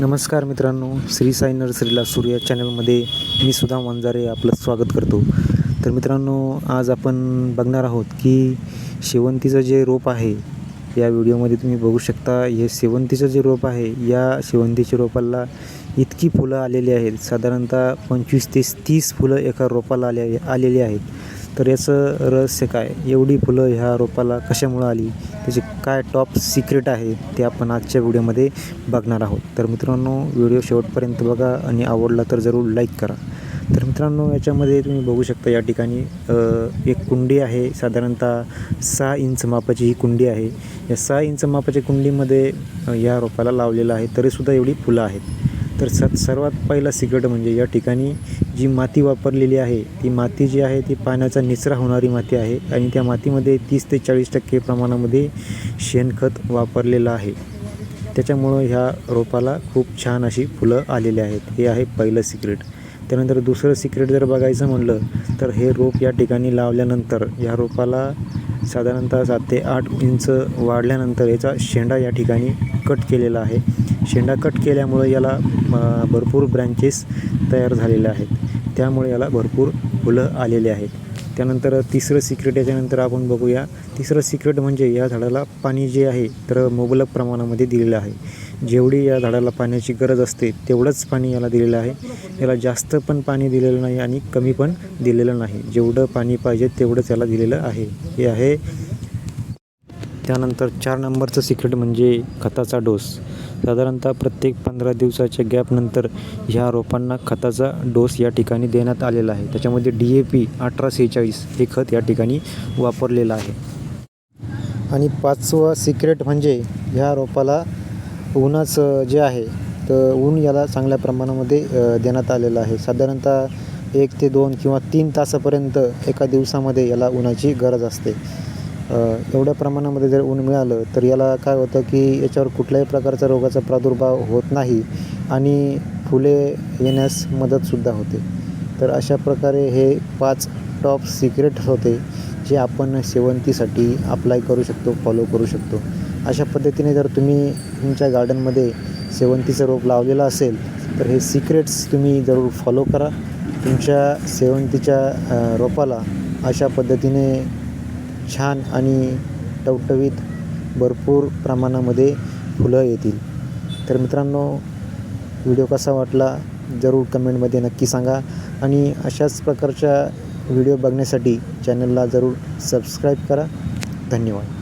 नमस्कार मित्रांनो श्री साई नर्सरीला सूर्या चॅनलमध्ये मी सुद्धा वंजारे आपलं स्वागत करतो. तर मित्रांनो आज आपण बघणार आहोत की शेवंतीचं जे रोप आहे या व्हिडिओमध्ये तुम्ही बघू शकता हे शेवंतीचं जे रोप आहे या शेवंतीच्या रोपाला इतकी फुलं आलेली आहेत. साधारणतः पंचवीस ते तीस फुलं एका रोपाला आले आलेली आहेत. तर याचं रहस्य काय? एवढी फुलं ह्या रोपाला कशामुळं आली? त्याचे काय टॉप सिक्रेट आहे ते आपण आजच्या व्हिडिओमध्ये बघणार आहोत. तर मित्रांनो व्हिडिओ शेवटपर्यंत बघा आणि आवडला तर जरूर लाईक करा. तर मित्रांनो याच्यामध्ये तुम्ही बघू शकता या ठिकाणी एक कुंडी आहे. साधारणतः सहा इंच मापाची ही कुंडी आहे. या सहा इंच मापाच्या कुंडीमध्ये या रोपाला लावलेलं आहे. तरीसुद्धा एवढी फुलं आहेत. तर स सर्वात पहिला सिक्रेट म्हणजे या ठिकाणी जी माती वापरलेली आहे ती माती जी आहे ती पाण्याचा निचरा होणारी माती आहे आणि त्या मातीमध्ये तीस ते चाळीस टक्के प्रमाणामध्ये शेणखत वापरलेलं आहे. त्याच्यामुळं ह्या रोपाला खूप छान अशी फुलं आलेली आहेत. हे आहे पहिलं सिक्रेट. त्यानंतर दुसरं सिक्रेट जर बघायचं म्हणलं तर हे रोप या ठिकाणी लावल्यानंतर या रोपाला साधारणतः सात ते आठ इंच वाढल्यानंतर याचा शेंडा या ठिकाणी कट केलेला आहे. शेंडा कट केल्यामुळं याला भरपूर ब्रँचेस तयार झालेल्या आहेत. त्यामुळे याला भरपूर फुलं आलेले आहेत. त्यानंतर तिसरं सिक्रेट याच्यानंतर आपण बघूया. तिसरं सिक्रेट म्हणजे या झाडाला पाणी जे आहे तर मुबलक प्रमाणामध्ये दिलेलं आहे. जेवढी या झाडाला पाण्याची गरज असते तेवढंच पाणी याला दिलेलं आहे. याला जास्त पण पाणी दिलेलं नाही आणि कमी पण दिलेलं नाही. जेवढं पाणी पाहिजे तेवढंच याला दिलेलं आहे. हे आहे. त्यानंतर चार नंबरचं सिक्रेट म्हणजे खताचा डोस. साधारणतः प्रत्येक पंधरा दिवसाच्या गॅपनंतर ह्या रोपांना खताचा डोस या ठिकाणी देण्यात आलेला आहे. त्याच्यामध्ये डी ए पी अठरा सेहेचाळीस हे खत या ठिकाणी वापरलेलं आहे. आणि पाचवा सिक्रेट म्हणजे ह्या रोपाला उन्हाचं जे आहे तर ऊन याला चांगल्या प्रमाणामध्ये देण्यात आलेलं आहे. साधारणतः एक ते दोन किंवा तीन तासापर्यंत एका दिवसामध्ये याला उन्हाची गरज असते. एवढ्या प्रमाणामध्ये जर ऊन मिळालं तर याला काय होतं की याच्यावर कुठल्याही प्रकारचा रोगाचा प्रादुर्भाव होत नाही आणि फुले येण्यास मदतसुद्धा होते. तर अशा प्रकारे हे पाच टॉप सिक्रेट होते जे आपण शेवंतीसाठी अप्लाय करू शकतो फॉलो करू शकतो. अशा पद्धतीने जर तुम्ही तुमच्या गार्डनमध्ये शेवंतीचं रोप लावलेलं असेल तर हे सिक्रेट्स तुम्ही जरूर फॉलो करा. तुमच्या शेवंतीच्या रोपाला अशा पद्धतीने छान आणि टवटवीत भरपूर प्रमाणामध्ये फुलं येतील. तर मित्रांनो व्हिडिओ कसा वाटला जरूर कमेंटमध्ये नक्की सांगा आणि अशाच प्रकारच्या व्हिडिओ बघण्यासाठी चॅनलला जरूर सबस्क्राईब करा. धन्यवाद.